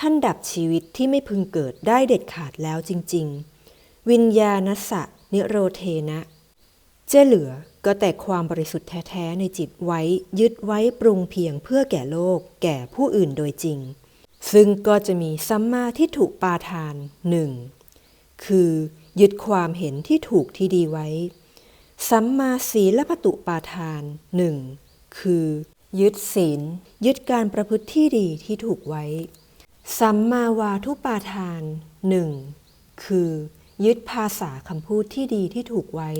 ท่านดับชีวิตที่ไม่พึงเกิดได้เด็ดขาดแล้วจริง ๆ วิญญาณสะนิโรเทนะ จะเหลือก็แต่ความบริสุทธิ์แท้ ๆ ในจิตไว้ยึดไว้ปรุงเพียงเพื่อแก่โลกแก่ผู้อื่นโดยจริง ซึ่งก็จะมีสัมมาทิฏฐุปาทานหนึ่งคือยึดความเห็นที่ถูกที่ดีไว้ สัมมาศีลปตุปาทานหนึ่งคือ ยึดศีล ยึดการประพฤติที่ดีที่ถูกไว้ สัมมาวาทุปาทานหนึ่งคือยึดภาษาคำพูดที่ดีที่ถูกไว้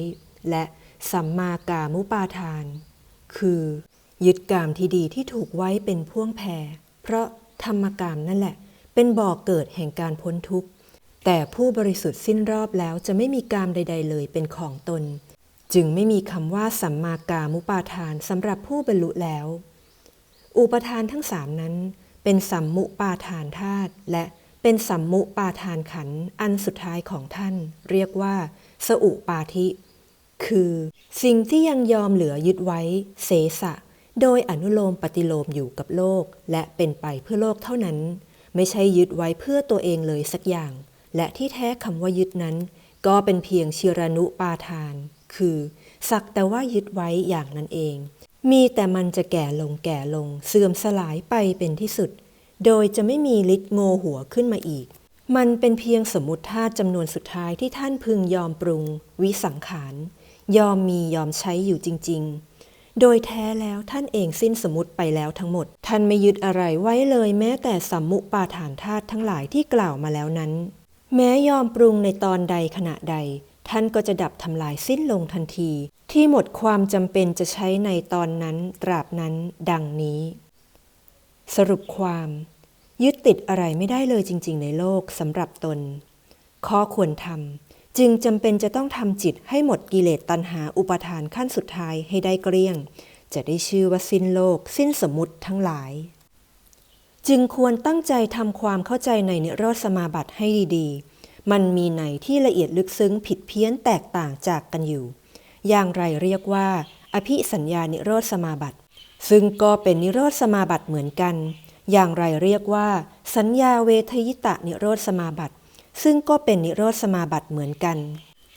และสัมมากามุปาทาน คือ ยึดกามที่ดีที่ถูกไว้เป็นพ่วงแพร เพราะธรรมกามนั่นแหละ เป็นบ่อกเกิดแห่งการพ้นทุกข์ แต่ผู้บริสุทธิ์สิ้นรอบแล้วจะไม่มีกามใด ๆ เลยเป็นของตน จึงไม่มีคำว่าสัมมากามุปาทานสำหรับผู้บรรลุแล้ว อุปทานทั้งสามนั้น เป็นสัมมุปาทานธาตุและเป็นสัมมุปาทานขันอันสุดท้ายของท่าน เรียกว่า สอุปาธิ คือ สิ่งที่ยังยอมเหลือยึดไว้ เสสะ โดยอนุโลมปฏิโลมอยู่กับโลก และเป็นไปเพื่อโลกเท่านั้น ไม่ใช่ยึดไว้เพื่อตัวเองเลยสักอย่าง และที่แท้คำว่ายึดนั้น ก็เป็นเพียงเชิรานุปาทาน คือ สักแต่ว่ายึดไว้อย่างนั้นเอง มีแต่มันจะแก่ลงแก่ลง เสื่อมสลายไปเป็นที่สุด โดยจะไม่มีฤทธิ์โงหัวขึ้นมาอีก มันเป็นเพียงสมมติธาตุจำนวนสุดท้ายที่ท่านพึงยอมปรุง วิสังขาร ยอมมียอมใช้อยู่จริง ๆ โดยแท้แล้วท่านเองสิ้นสมมติไปแล้วทั้งหมด ท่านไม่ยึดอะไรไว้เลยแม้แต่สัมมุปาฐานธาตุทั้งหลายที่กล่าวมาแล้วนั้น แม้ยอมปรุงในตอนใดขณะใด ท่านก็จะดับทำลายสิ้นลงทันที ที่หมดความจำเป็นจะใช้ในตอนนั้นตราบนั้นดังนี้ สรุปความ ยึดติดอะไรไม่ได้เลยจริง ๆ ในโลกสำหรับตน ข้อควรทำจึงจำเป็นจะต้องทำจิตให้หมดกิเลสตัณหาอุปทานขั้นสุดท้ายให้ได้เกลี้ยง จะได้ชื่อว่าสิ้นโลก สิ้นสมมติทั้งหลาย จึงควรตั้งใจทำความเข้าใจในนิโรธสมาบัติให้ดีๆ มันมีไหนที่ละเอียดลึกซึ้งผิดเพี้ยนแตกต่างจากกันอยู่ อย่างไรเรียกว่า อภิสัญญานิโรธสมาบัติ ซึ่งก็เป็นนิโรธสมาบัติเหมือนกัน อย่างไรเรียกว่า สัญญาเวทยิตะนิโรธสมาบัติ ซึ่งก็เป็นนิโรธสมาบัติเหมือนกัน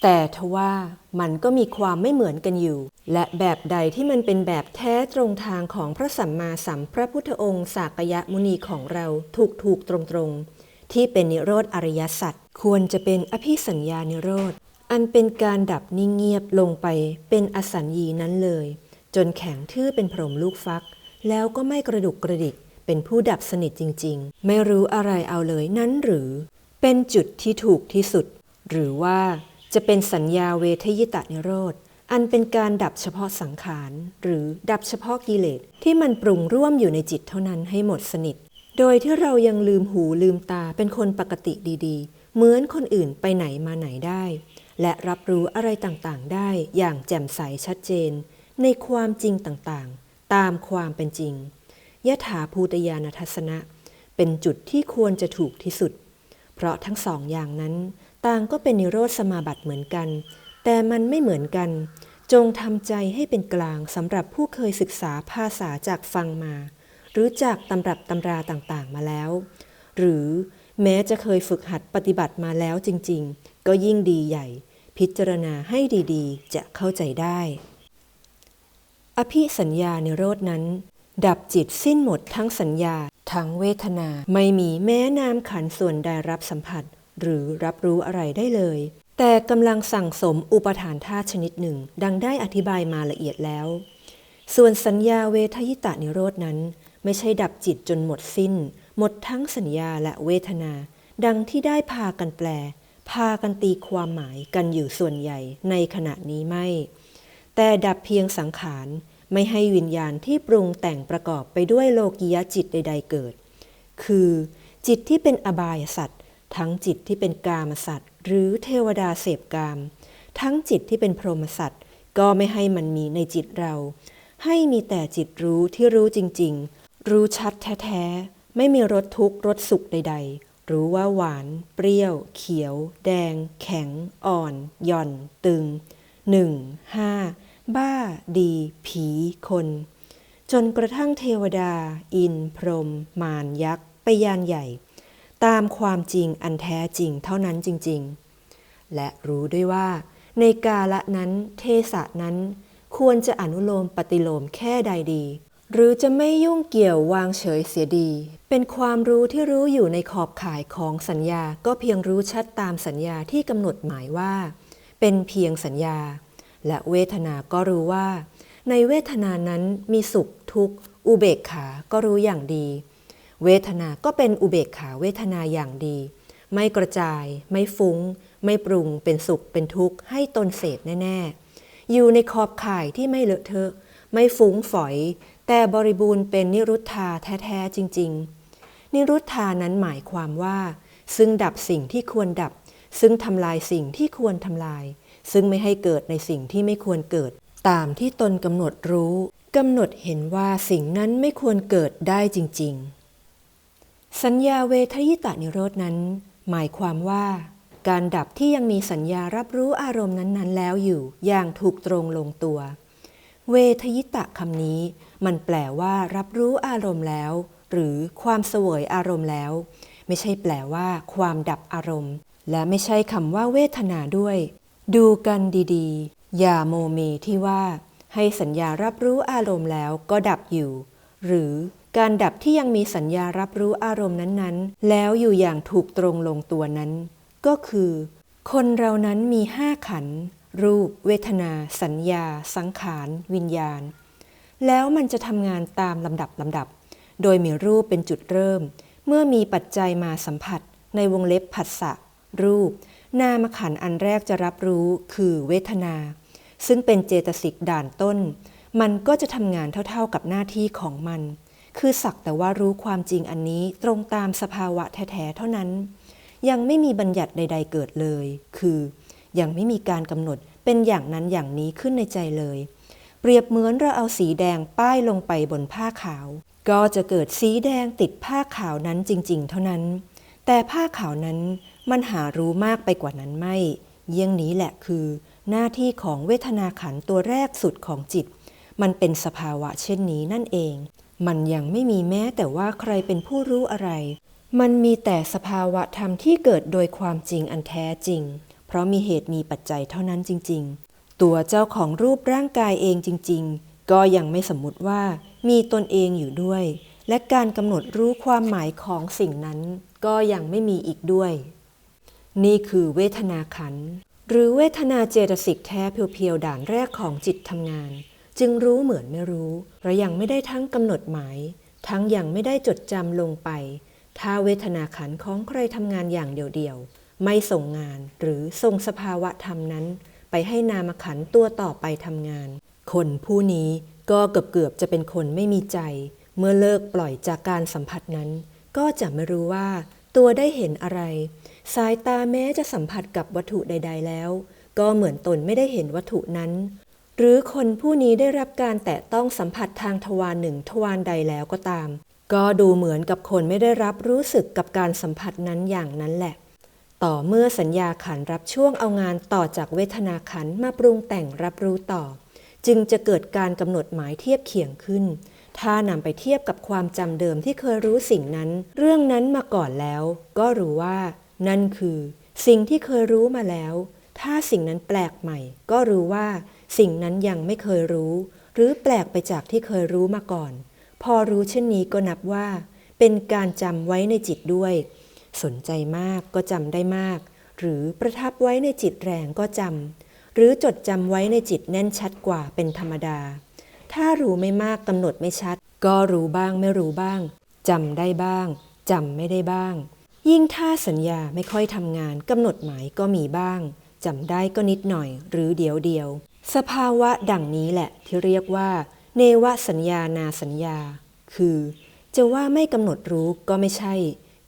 แต่ทว่ามันก็มีความไม่เหมือนกันอยู่ และแบบใดที่มันเป็นแบบแท้ตรงทางของพระสัมมาสัมพระพุทธองค์สากยะมุนีของเราถูกถูกตรงตรงๆที่เป็นนิโรธอริยสัจควรจะเป็นอภิสัญญานิโรธ อันเป็นการดับนิ่งเงียบลงไปเป็นอสัญญีนั้นเลย จนแข็งทื่อเป็นพรหมลูกฟัก แล้วก็ไม่กระดุกกระดิก เป็นผู้ดับสนิทจริง ๆ ไม่รู้อะไรเอาเลยนั้นหรือ เป็นจุดที่ถูกที่สุด หรือว่าจะเป็นสัญญาเวทยิตะนิโรธอันเป็นการดับเฉพาะสังขาร หรือดับเฉพาะกิเลสที่มันปรุงร่วมอยู่ในจิตเท่านั้นให้หมดสนิท โดยที่เรายังลืมหูลืมตาเป็นคนปกติดีๆ เหมือนคนอื่นไปไหนมาไหนได้ และรับรู้อะไรต่างๆ ได้อย่างแจ่มใสชัดเจน ในความจริงต่างๆ ตามความเป็นจริงยถาภูตยานทัศนะ เป็นจุดที่ควรจะถูกที่สุด เพราะทั้งสองอย่างนั้น ต่างก็เป็นนิโรธสมาบัติเหมือนกัน แต่มันไม่เหมือนกัน จงทำใจให้เป็นกลางสำหรับผู้เคยศึกษาภาษาจากฟังมา หรือจากตำรับตำราต่างๆมาแล้ว หรือแม้จะเคยฝึกหัดปฏิบัติมาแล้วจริงๆ ก็ยิ่งดีใหญ่ พิจารณาให้ดีๆ จะเข้าใจได้ อภิสัญญาในโรดนั้น ดับจิตสิ้นหมดทั้งสัญญา ทั้งเวทนา ไม่มีแม้นามขันส่วนใดรับสัมผัส หรือรับรู้อะไรได้เลย แต่กำลังสั่งสมอุปทานธาตุชนิดหนึ่ง ดังได้อธิบายมาละเอียดแล้ว ส่วนสัญญาเวทยิตะนิโรดนั้น ไม่ใช่ดับจิตจนหมดสิ้น หมดทั้งสัญญาและเวทนา ดังที่ได้พากันแปล พากันตีความหมายกันอยู่ส่วนใหญ่ในขณะนี้ไม่ แต่ดับเพียงสังขารไม่ให้วิญญาณที่ปรุงแต่งประกอบไปด้วยโลกียจิตใด ๆ เกิด คือจิตที่เป็นอบายสัตว์ ทั้งจิตที่เป็นกามสัตว์ หรือเทวดาเสพกาม ทั้งจิตที่เป็นพรหมสัตว์ก็ไม่ให้มันมีในจิตเรา ให้มีแต่จิตรู้ที่รู้จริง ๆ รู้ชัดแท้ ๆ ไม่มีรสทุกข์รสสุขใด ๆ รู้ว่าหวาน เปรี้ยว เขียว แดง แข็ง อ่อน หย่อน ตึงหนึ่งห้าบ้า ดี ผี คน จนกระทั่งเทวดา อินพรม มารยักษ์ ไปยานใหญ่ ตามความจริงอันแท้จริงเท่านั้นจริง ๆ และรู้ด้วยว่า ในกาละนั้น เทศะนั้น ควรจะอนุโลมปฏิโลมแค่ใดดี หรือจะไม่ยุ่งเกี่ยววางเฉยเสียดี เป็นความรู้ที่รู้อยู่ในขอบข่ายของสัญญาก็เพียงรู้ชัดตามสัญญาที่กำหนดหมายว่า เป็นเพียงสัญญา และเวทนาก็รู้ว่า ในเวทนานั้นมีสุขทุกข์ อุเบกขาก็รู้อย่างดี เวทนาก็เป็นอุเบกขาเวทนาอย่างดี ไม่กระจาย ไม่ฟุง้ง ไม่ปรุง เป็นสุขเป็นทุกข์ให้ตนเสพแน่ ๆ อยู่ในขอบข่ายที่ไม่เลอะเทอะ ไม่ฟุ้งฝอยแต่บริบูรณ์เป็นนิรุทธาแท้ๆจริง ๆ นิรุทธานั้นหมายความว่า ซึ่งดับสิ่งที่ควรดับ ซึ่งทำลายสิ่งที่ควรทำลาย ซึ่งไม่ให้เกิดในสิ่งที่ไม่ควรเกิด ตามที่ตนกำหนดรู้กำหนดเห็นว่าสิ่งนั้นไม่ควรเกิดได้จริง ๆ สัญญาเวทยิตานิโรธนั้น หมายความว่า การดับที่ยังมีสัญญารับรู้อารมณ์นั้นๆ แล้วอยู่อย่างถูกตรงลงตัว เวทยิตะคำนี้ มันแปลว่ารับรู้อารมณ์แล้ว หรือความเสวยอารมณ์แล้ว ไม่ใช่แปลว่า ความดับอารมณ์ และไม่ใช่คำว่าเวทนาด้วย ดูกันดีๆ อย่าโมเมที่ว่า ให้สัญญารับรู้อารมณ์แล้วก็ดับอยู่ หรือการดับที่ยังมีสัญญารับรู้อารมณ์นั้นๆ แล้วอยู่อย่างถูกตรงลงตัวนั้น ก็คือ คนเรานั้นมีห้าขันธ์ รูป เวทนา สัญญา สังขาร วิญญาณ แล้วมันจะทำงานตามลำดับลำดับ โดยมีรูปเป็นจุดเริ่ม เมื่อมีปัจจัยมาสัมผัส ในวงเล็บผัสสะรูป นามขันอันแรกจะรับรู้คือเวทนา ซึ่งเป็นเจตสิกด่านต้น มันก็จะทำงานเท่าๆกับหน้าที่ของมัน คือสักแต่ว่ารู้ความจริงอันนี้ตรงตามสภาวะแท้ๆเท่านั้น ยังไม่มีบัญญัติใด ๆเกิดเลย คือ ยังไม่มีการกำหนดเป็นอย่างนั้นอย่างนี้ขึ้นในใจเลย เปรียบเหมือนเราเอาสีแดงป้ายลงไปบนผ้าขาว ก็จะเกิดสีแดงติดผ้าขาวนั้นจริง ๆ เท่านั้น แต่ผ้าขาวนั้นมันหารู้มากไปกว่านั้นไม่ เยี่ยงนี้แหละคือ หน้าที่ของเวทนาขันตัวแรกสุดของจิต มันเป็นสภาวะเช่นนี้นั่นเอง มันยังไม่มีแม้แต่ว่าใครเป็นผู้รู้อะไร มันมีแต่สภาวะธรรมที่เกิดโดยความจริงอันแท้จริง เพราะมีเหตุมีปัจจัยเท่านั้นจริง ๆ ตัวเจ้าของรูปร่างกายเองจริง ๆ ก็ยังไม่สมมติว่ามีตนเองอยู่ด้วย และการกำหนดรู้ความหมายของสิ่งนั้น ก็ยังไม่มีอีกด้วย นี่คือเวทนาขัน หรือเวทนาเจตสิกแท้เพียวๆด่านแรกของจิตทำงาน จึงรู้เหมือนไม่รู้เพราะยังไม่ได้ทั้งกำหนดหมาย ทั้งยังไม่ได้จดจำลงไป ถ้าเวทนาขันของใครทำงานอย่างเดียวๆ ไม่ส่งงานหรือส่งสภาวะธรรมนั้น ไปให้นามขันตัวต่อไปทำงาน คนผู้นี้ก็เกือบๆจะเป็นคนไม่มีใจ เมื่อเลิกปล่อยจากการสัมผัสนั้น ก็จะไม่รู้ว่าตัวได้เห็นอะไร สายตาแม้จะสัมผัสกับวัตถุใด ๆ แล้ว ก็เหมือนตนไม่ได้เห็นวัตถุนั้น หรือคนผู้นี้ได้รับการแตะต้องสัมผัสทางทวารหนึ่งทวารใดแล้วก็ตาม ก็ดูเหมือนกับคนไม่ได้รับรู้สึกกับการสัมผัสนั้นอย่างนั้นแหละ ต่อเมื่อสัญญาขันรับช่วงเอางานต่อจากเวทนาขันมาปรุงแต่งรับรู้ต่อ จึงจะเกิดการกำหนดหมายเทียบเคียงขึ้น ถ้านำไปเทียบกับความจำเดิมที่เคยรู้สิ่งนั้น เรื่องนั้นมาก่อนแล้ว ก็รู้ว่า นั่นคือ สิ่งที่เคยรู้มาแล้ว ถ้าสิ่งนั้นแปลกใหม่ ก็รู้ว่า สิ่งนั้นยังไม่เคยรู้ หรือแปลกไปจากที่เคยรู้มาก่อน พอรู้เช่นนี้ก็นับว่า เป็นการจำไว้ในจิตด้วย สนใจมากก็จำได้มาก หรือประทับไว้ในจิตแรงก็จำหรือจดจำไว้ในจิตแน่นชัดกว่าเป็นธรรมดา ถ้ารู้ไม่มากกำหนดไม่ชัด ก็รู้บ้างไม่รู้บ้างจำได้บ้างจำไม่ได้บ้าง ยิ่งถ้าสัญญาไม่ค่อยทำงานกำหนดหมายก็มีบ้างจำได้ก็นิดหน่อย หรือเดียวเดียว สภาวะดังนี้แหละที่เรียกว่า เนวสัญญานาสัญญา คือ จะว่าไม่กำหนดรู้ก็ไม่ใช่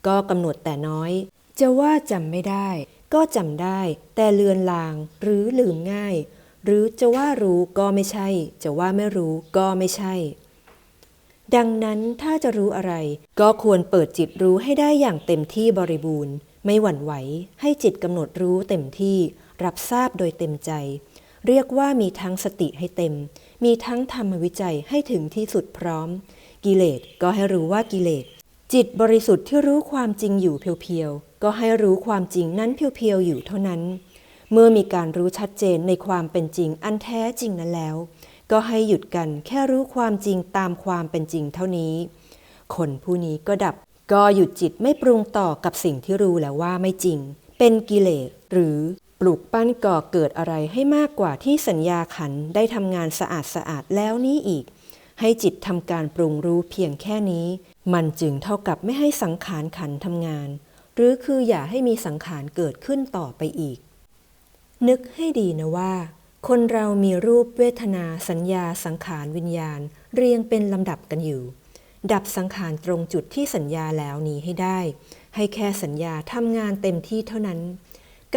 ก็กำหนดแต่น้อย จะว่าจำไม่ได้ ก็จำได้ แต่เลือนลาง หรือลืมง่าย หรือจะว่ารู้ก็ไม่ใช่ จะว่าไม่รู้ก็ไม่ใช่ ดังนั้นถ้าจะรู้อะไร ก็ควรเปิดจิตรู้ให้ได้อย่างเต็มที่บริบูรณ์ ไม่หวั่นไหว ให้จิตกำหนดรู้เต็มที่ รับทราบโดยเต็มใจ เรียกว่ามีทั้งสติให้เต็ม มีทั้งธรรมวิจัยให้ถึงที่สุดพร้อม กิเลสก็ให้รู้ว่ากิเลส จิตบริสุทธิ์ที่รู้ความจริงอยู่เพียวๆ ก็ให้รู้ความจริงนั้นเพียวๆ อยู่เท่านั้น เมื่อมีการรู้ชัดเจนในความเป็นจริงอันแท้จริงนั้นแล้ว ก็ให้หยุดกันแค่รู้ความจริงตามความเป็นจริงเท่านี้ คนผู้นี้ก็ดับ ก็หยุดจิตไม่ปรุงต่อกับสิ่งที่รู้แล้วว่าไม่จริง เป็นกิเลสหรือปลูกปั้นก่อเกิดอะไรให้มากกว่าที่สัญญาขันได้ทำงานสะอาดสะอาดๆแล้วนี้อีก ให้จิตทำการปรุงรู้เพียงแค่นี้ มันจึงเท่ากับไม่ให้สังขารขันทำงาน หรือคืออย่าให้มีสังขารเกิดขึ้นต่อไปอีก นึกให้ดีนะว่า คนเรามีรูปเวทนา สัญญา สังขารวิญญาณ เรียงเป็นลำดับกันอยู่ ดับสังขารตรงจุดที่สัญญาแล้วนี้ให้ได้ ให้แค่สัญญาทำงานเต็มที่เท่านั้น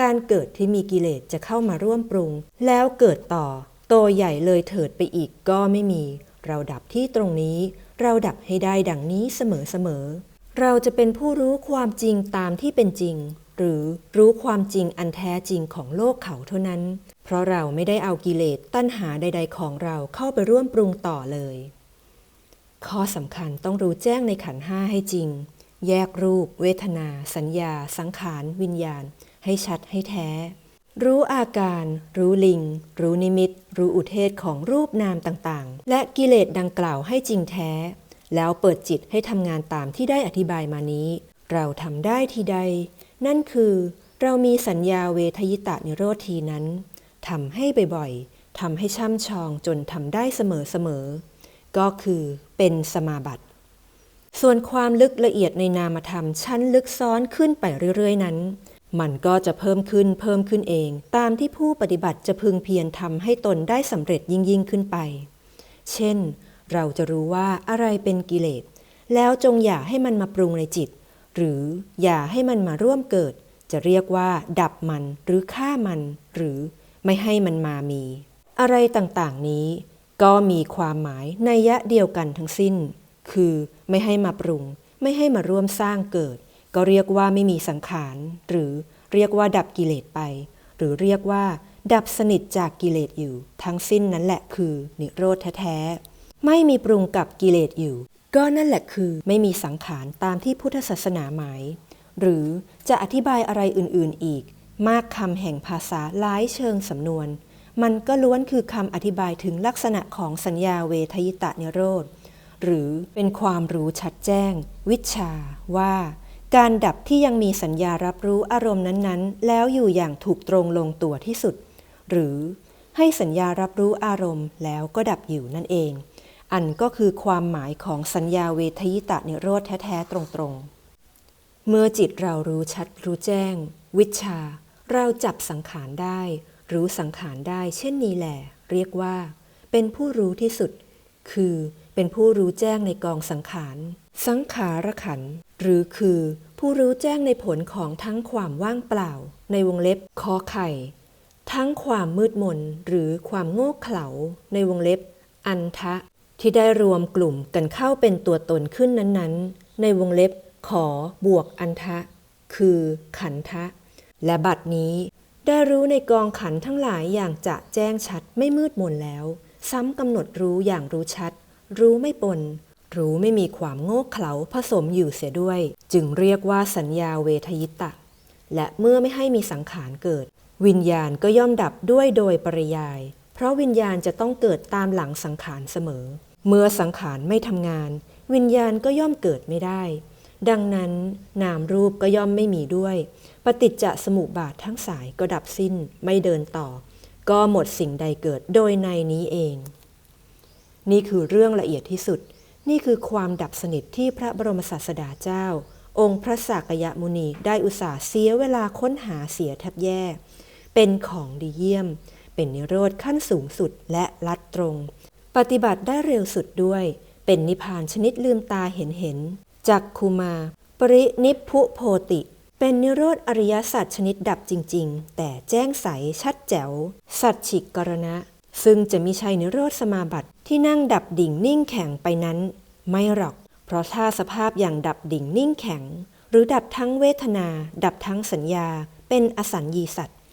การเกิดที่มีกิเลสจะเข้ามาร่วมปรุง แล้วเกิดต่อโตใหญ่เลยเถิดไปอีกก็ไม่มี เราดับที่ตรงนี้ เราดับให้ได้ดังนี้เสมอๆ เราจะเป็นผู้รู้ความจริงตามที่เป็นจริง หรือรู้ความจริงอันแท้จริงของโลกเขาเท่านั้น เพราะเราไม่ได้เอากิเลสตัณหาใด ๆ ของเราเข้าไปร่วมปรุงต่อเลย ข้อสำคัญต้องรู้แจ้งในขันห้าให้จริง แยกรูป เวทนา สัญญา สังขาร วิญญาณ ให้ชัดให้แท้ รู้อาการ รู้ลิง รู้นิมิต รู้อุเทศของรูปนามต่างๆ และกิเลสดังกล่าวให้จริงแท้ แล้วเปิดจิตให้ทำงานตามที่ได้อธิบายมานี้ เราทำได้ทีใด นั่นคือ เรามีสัญญาเวทยิตะนิโรธทีนั้นทำให้บ่อยๆทำให้ช่ำชองจนทำได้เสมอๆ ก็คือเป็นสมาบัติ ส่วนความลึกละเอียดในนามธรรมชั้นลึกซ้อนขึ้นไปเรื่อยๆ นั้น มันก็จะเพิ่มขึ้นเพิ่มขึ้นเอง ตามที่ผู้ปฏิบัติจะพึงเพียรทำให้ตนได้สำเร็จยิ่งยิ่งขึ้นไป เช่น เราจะรู้ว่าอะไรเป็นกิเลส แล้วจงอย่าให้มันมาปรุงในจิต หรืออย่าให้มันมาร่วมเกิด จะเรียกว่าดับมันหรือฆ่ามัน หรือไม่ให้มันมามี อะไรต่างๆนี้ ก็มีความหมายในยะเดียวกันทั้งสิ้น คือไม่ให้มาปรุง ไม่ให้มาร่วมสร้างเกิด ก็เรียกว่าไม่มีสังขาร หรือเรียกว่าดับกิเลสไป หรือเรียกว่า ดับสนิทจากกิเลสอยู่ ทั้งสิ้นนั้นแหละคือ นิโรธแท้ๆไม่มีปรุงกับกิเลสอยู่ ก็นั่นแหละคือไม่มีสังขารตามที่พุทธศาสนาหมาย หรือจะอธิบายอะไรอื่นๆอีก มากคำแห่งภาษาหลายเชิงสำนวน มันก็ล้วนคือคำอธิบายถึงลักษณะของสัญญาเวทยิตะนิโรธหรือเป็นความรู้ชัดแจ้ง วิชาว่า การดับที่ยังมีสัญญารับรู้อารมณ์นั้นๆ แล้วอยู่อย่างถูกตรงลงตัวที่สุด หรือให้สัญญารับรู้อารมณ์แล้วก็ดับอยู่นั่นเอง อันก็คือความหมายของสัญญาเวทยิตะนิโรธแท้ๆตรงๆ เมื่อจิตเรารู้ชัดรู้แจ้ง วิชา เราจับสังขารได้ รู้สังขารได้ เช่นนี้แหละเรียกว่า เป็นผู้รู้ที่สุด คือ เป็นผู้รู้แจ้งในกองสังขาร สังขารขัน หรือคือ ผู้รู้แจ้งในผลของทั้งความว่างเปล่า ในวงเล็บคอไข่ ทั้งความมืดมนหรือความโง่เขลาในวงเล็บ อันทะ ที่ได้รวมกลุ่มกันเข้าเป็นตัวตนขึ้นนั้นๆ ในวงเล็บ ขอบวกอันทะ คือขันทะ และบัดนี้ได้รู้ในกองขันทั้งหลายอย่างจะแจ้งชัดไม่มืดมนแล้ว ซ้ำกำหนดรู้อย่างรู้ชัด รู้ไม่ปน รู้ไม่มีความโง่เขลาผสมอยู่เสียด้วย จึงเรียกว่าสัญญาเวทยิตะ และเมื่อไม่ให้มีสังขารเกิด วิญญาณก็ย่อมดับด้วยโดยปริยาย เพราะวิญญาณจะต้องเกิดตามหลังสังขารเสมอ เมื่อสังขารไม่ทำงาน วิญญาณก็ย่อมเกิดไม่ได้ ดังนั้น นามรูปก็ย่อมไม่มีด้วย ปฏิจจสมุปบาททั้งสายก็ดับสิ้นไม่เดินต่อ ก็หมดสิ่งใดเกิดโดยในนี้เอง นี่คือเรื่องละเอียดที่สุด นี่คือความดับสนิทที่พระบรมศาสดาเจ้า องค์พระสากยมุนีได้อุตส่าห์เสียเวลาค้นหาเสียแทบแย่ เป็นของดีเยี่ยม เป็นนิโรธขั้นสูงสุดและลัดตรง ปฏิบัติได้เร็วสุดด้วย เป็นนิพพานชนิดลืมตาเห็นเห็นจักคูมา ปรินิพุโพติเป็นนิโรธอริยสัจชนิดดับจริง ๆ แต่แจ้งใสชัดแจ๋ว สัจฉิกรณะ ซึ่งจะมีชัยนิโรธสมาบัติที่นั่งดับดิ่งนิ่งแข็งไปนั้น ไม่หรอก เพราะถ้าสภาพอย่างดับดิ่งนิ่งแข็ง หรือดับทั้งเวทนา ดับทั้งสัญญา เป็นอสัญญีสัตว์